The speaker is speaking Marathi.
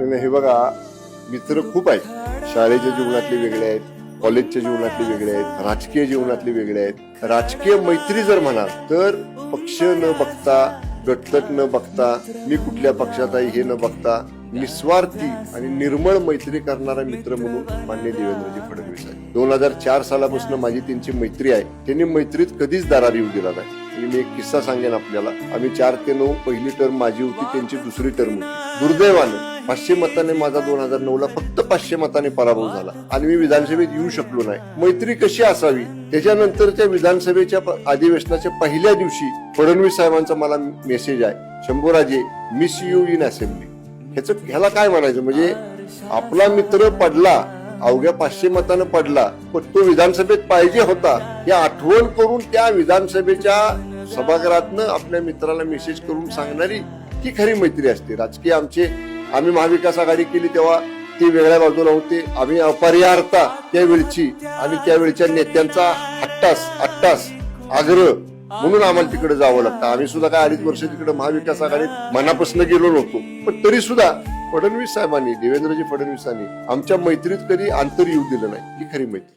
नाही, हे बघा मित्र खूप आहेत. शाळेच्या जीवनातले वेगळे आहेत कॉलेजच्या जीवनातले वेगळे आहेत राजकीय जीवनातले वेगळे आहेत. राजकीय मैत्री जर म्हणाल तर पक्ष न बघता गटतट न बघता मी कुठल्या पक्षात आहे हे न बघता निस्वार्थी आणि निर्मळ मैत्री करणारा मित्र म्हणून मान्य देवेंद्रजी फडणवीस आहे दोन हजार चार सालापासून माझी त्यांची मैत्री आहे. त्यांनी मैत्रीत कधीच दारा येऊ दिला नाही. मी एक किस्सा सांगेन आपल्याला. आम्ही चार ते नऊ पहिली टर्म माझी होती त्यांची दुसरी टर्म होती. दुर्दैवानं पाचशे मताने माझा दोन हजार नऊ ला फक्त पाचशे मताने पराभव झाला. आणि मी विधानसभेत येऊ शकलो नाही. मैत्री कशी असावी? त्याच्यानंतरच्या विधानसभेच्या अधिवेशनाच्या पहिल्या दिवशी फडणवीस साहेबांचा मला मेसेज आहे. Shambhuraje miss you in assembly ह्याच ह्याला काय म्हणायचं? म्हणजे आपला मित्र पडला अवघ्या पाचशे मतानं पडला पण तो विधानसभेत पाहिजे होता. हे आठवण करून त्या विधानसभेच्या सभागृहातनं आपल्या मित्राला मेसेज करून सांगणारी ती खरी मैत्री असते. राजकीय आमचे आम्ही महाविकास आघाडी केली तेव्हा ती वेगळ्या बाजूला होते. आम्ही अपरिहारता त्यावेळची आणि त्यावेळच्या नेत्यांचा हट्टास अट्टास आग्रह म्हणून आम्हाला तिकडे जावं लागतं. आम्ही सुद्धा काय अडीच वर्ष तिकडे महाविकास आघाडीत मनापासून गेलो नव्हतो. पण तरी सुद्धा फडणवीस साहेबांनी देवेंद्रजी फडणवीसांनी आमच्या मैत्रीत कधी आंतर येऊ दिलं नाही. ही खरी मैत्री.